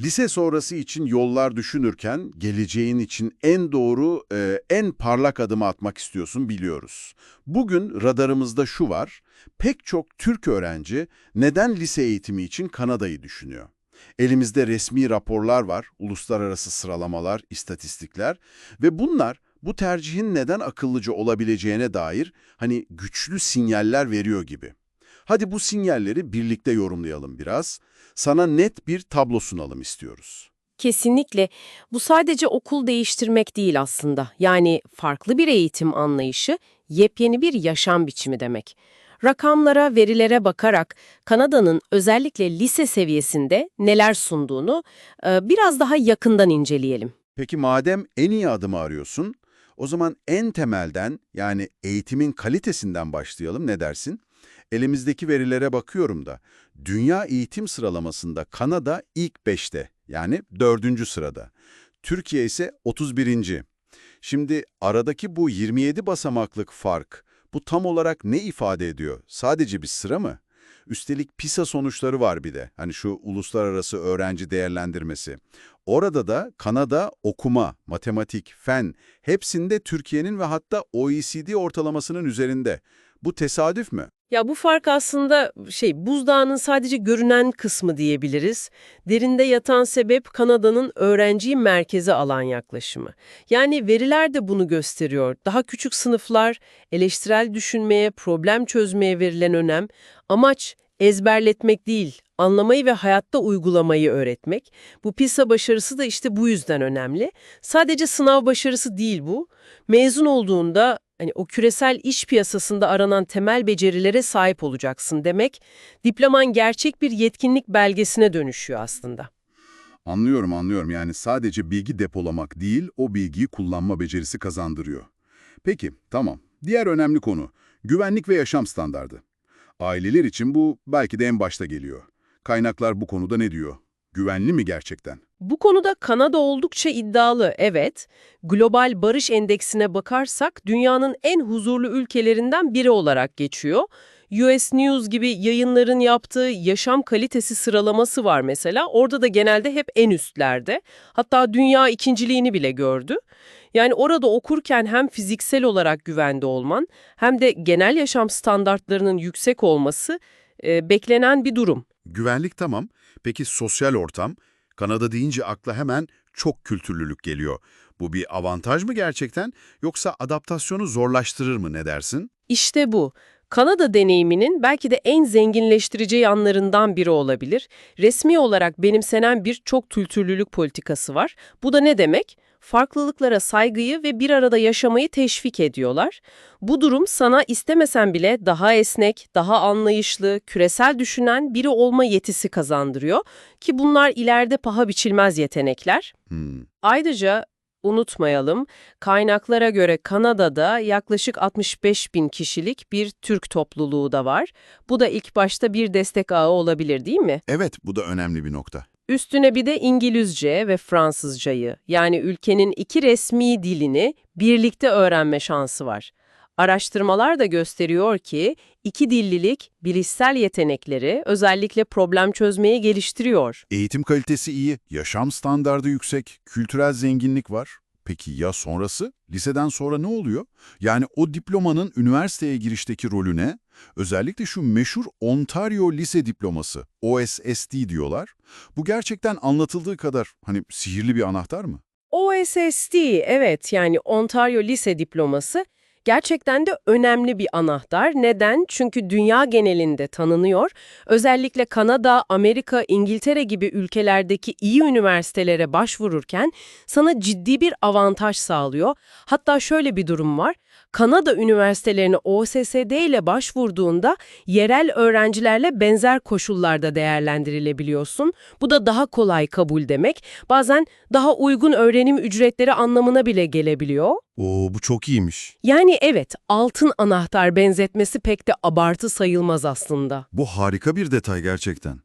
Lise sonrası için yollar düşünürken geleceğin için en doğru, e, en parlak adımı atmak istiyorsun biliyoruz. Bugün radarımızda şu var, pek çok Türk öğrenci neden lise eğitimi için Kanada'yı düşünüyor? Elimizde resmi raporlar var, uluslararası sıralamalar, istatistikler ve bunlar bu tercihin neden akıllıca olabileceğine dair hani güçlü sinyaller veriyor gibi. Hadi bu sinyalleri birlikte yorumlayalım biraz. Sana net bir tablo sunalım istiyoruz. Kesinlikle. Bu sadece okul değiştirmek değil aslında. Yani farklı bir eğitim anlayışı, yepyeni bir yaşam biçimi demek. Rakamlara, verilere bakarak Kanada'nın özellikle lise seviyesinde neler sunduğunu e, biraz daha yakından inceleyelim. Peki madem en iyi adımı arıyorsun, o zaman en temelden yani eğitimin kalitesinden başlayalım ne dersin? Elimizdeki verilere bakıyorum da dünya eğitim sıralamasında Kanada ilk 5'te yani 4. sırada. Türkiye ise 31. Şimdi aradaki bu 27 basamaklık fark bu tam olarak ne ifade ediyor? Sadece bir sıra mı? Üstelik PISA sonuçları var bir de. Hani şu uluslararası öğrenci değerlendirmesi. Orada da Kanada okuma, matematik, fen hepsinde Türkiye'nin ve hatta OECD ortalamasının üzerinde. Bu tesadüf mü? Ya bu fark aslında şey buzdağının sadece görünen kısmı diyebiliriz. Derinde yatan sebep Kanada'nın öğrenciyi merkeze alan yaklaşımı. Yani veriler de bunu gösteriyor. Daha küçük sınıflar, eleştirel düşünmeye, problem çözmeye verilen önem, amaç ezberletmek değil, anlamayı ve hayatta uygulamayı öğretmek. Bu PISA başarısı da işte bu yüzden önemli. Sadece sınav başarısı değil bu. Mezun olduğunda hani o küresel iş piyasasında aranan temel becerilere sahip olacaksın demek, diploman gerçek bir yetkinlik belgesine dönüşüyor aslında. Anlıyorum anlıyorum yani sadece bilgi depolamak değil o bilgiyi kullanma becerisi kazandırıyor. Peki tamam diğer önemli konu güvenlik ve yaşam standardı. Aileler için bu belki de en başta geliyor. Kaynaklar bu konuda ne diyor? Güvenli mi gerçekten? Bu konuda Kanada oldukça iddialı, evet. Global Barış Endeksine bakarsak dünyanın en huzurlu ülkelerinden biri olarak geçiyor. US News gibi yayınların yaptığı yaşam kalitesi sıralaması var mesela. Orada da genelde hep en üstlerde. Hatta dünya ikinciliğini bile gördü. Yani orada okurken hem fiziksel olarak güvende olman hem de genel yaşam standartlarının yüksek olması e, beklenen bir durum. Güvenlik tamam. Peki sosyal ortam? Kanada deyince akla hemen çok kültürlülük geliyor. Bu bir avantaj mı gerçekten yoksa adaptasyonu zorlaştırır mı ne dersin? İşte bu. Kanada deneyiminin belki de en zenginleştirici yanlarından biri olabilir. Resmi olarak benimsenen bir çok kültürlülük politikası var. Bu da ne demek? Farklılıklara saygıyı ve bir arada yaşamayı teşvik ediyorlar. Bu durum sana istemesen bile daha esnek, daha anlayışlı, küresel düşünen biri olma yetisi kazandırıyor ki bunlar ileride paha biçilmez yetenekler. Hmm. Ayrıca unutmayalım, kaynaklara göre Kanada'da yaklaşık 65 bin kişilik bir Türk topluluğu da var. Bu da ilk başta bir destek ağı olabilir değil mi? Evet bu da önemli bir nokta. Üstüne bir de İngilizce ve Fransızcayı yani ülkenin iki resmi dilini birlikte öğrenme şansı var. Araştırmalar da gösteriyor ki iki dillilik bilişsel yetenekleri özellikle problem çözmeyi geliştiriyor. Eğitim kalitesi iyi, yaşam standardı yüksek, kültürel zenginlik var. Peki ya sonrası? Liseden sonra ne oluyor? Yani o diplomanın üniversiteye girişteki rolü ne? Özellikle şu meşhur Ontario Lise Diploması, OSSD diyorlar. Bu gerçekten anlatıldığı kadar hani sihirli bir anahtar mı? OSSD evet yani Ontario Lise diploması gerçekten de önemli bir anahtar. Neden? Çünkü dünya genelinde tanınıyor. Özellikle Kanada, Amerika, İngiltere gibi ülkelerdeki iyi üniversitelere başvururken sana ciddi bir avantaj sağlıyor. Hatta şöyle bir durum var. Kanada üniversitelerine OSSD ile başvurduğunda yerel öğrencilerle benzer koşullarda değerlendirilebiliyorsun. Bu da daha kolay kabul demek. Bazen daha uygun öğrenim ücretleri anlamına bile gelebiliyor. Oo bu çok iyiymiş. Yani evet, altın anahtar benzetmesi pek de abartı sayılmaz aslında. Bu harika bir detay gerçekten.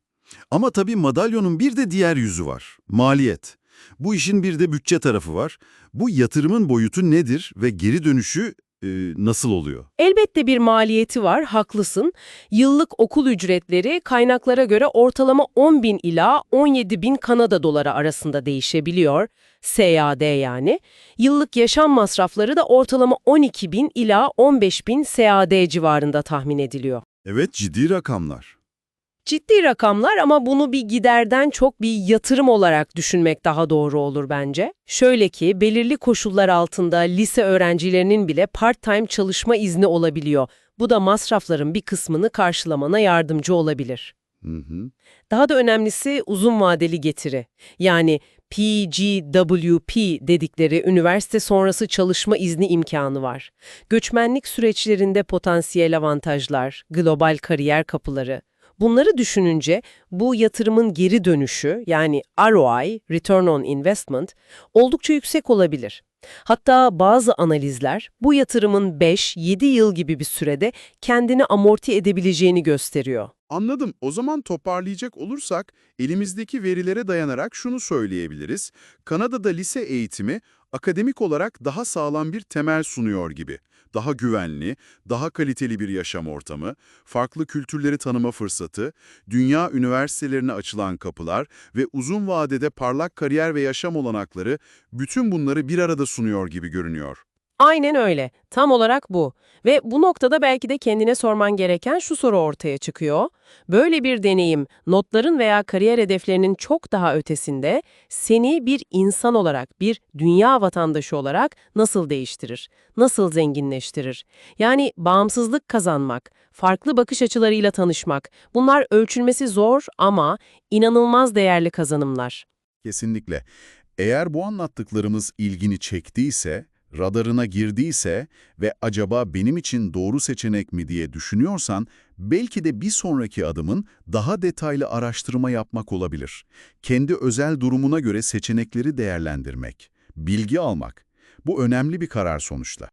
Ama tabii madalyonun bir de diğer yüzü var. Maliyet. Bu işin bir de bütçe tarafı var. Bu yatırımın boyutu nedir ve geri dönüşü e, nasıl oluyor? Elbette bir maliyeti var, haklısın. Yıllık okul ücretleri kaynaklara göre ortalama 10 bin ila 17 bin Kanada doları arasında değişebiliyor. SAD yani. Yıllık yaşam masrafları da ortalama 12 bin ila 15 bin SAD civarında tahmin ediliyor. Evet, ciddi rakamlar. Ciddi rakamlar ama bunu bir giderden çok bir yatırım olarak düşünmek daha doğru olur bence. Şöyle ki belirli koşullar altında lise öğrencilerinin bile part-time çalışma izni olabiliyor. Bu da masrafların bir kısmını karşılamana yardımcı olabilir. Hı hı. Daha da önemlisi uzun vadeli getiri. Yani PGWP dedikleri üniversite sonrası çalışma izni imkanı var. Göçmenlik süreçlerinde potansiyel avantajlar, global kariyer kapıları. Bunları düşününce bu yatırımın geri dönüşü yani ROI, Return on Investment, oldukça yüksek olabilir. Hatta bazı analizler bu yatırımın 5-7 yıl gibi bir sürede kendini amorti edebileceğini gösteriyor. Anladım. O zaman toparlayacak olursak elimizdeki verilere dayanarak şunu söyleyebiliriz. Kanada'da lise eğitimi akademik olarak daha sağlam bir temel sunuyor gibi. Daha güvenli, daha kaliteli bir yaşam ortamı, farklı kültürleri tanıma fırsatı, dünya üniversitelerine açılan kapılar ve uzun vadede parlak kariyer ve yaşam olanakları bütün bunları bir arada sunuyor gibi görünüyor. Aynen öyle. Tam olarak bu. Ve bu noktada belki de kendine sorman gereken şu soru ortaya çıkıyor. Böyle bir deneyim, notların veya kariyer hedeflerinin çok daha ötesinde seni bir insan olarak, bir dünya vatandaşı olarak nasıl değiştirir? Nasıl zenginleştirir? Yani bağımsızlık kazanmak, farklı bakış açılarıyla tanışmak, bunlar ölçülmesi zor ama inanılmaz değerli kazanımlar. Kesinlikle. Eğer bu anlattıklarımız ilgini çektiyse, radarına girdiyse ve acaba benim için doğru seçenek mi diye düşünüyorsan, belki de bir sonraki adımın daha detaylı araştırma yapmak olabilir. Kendi özel durumuna göre seçenekleri değerlendirmek, bilgi almak. Bu önemli bir karar sonuçta.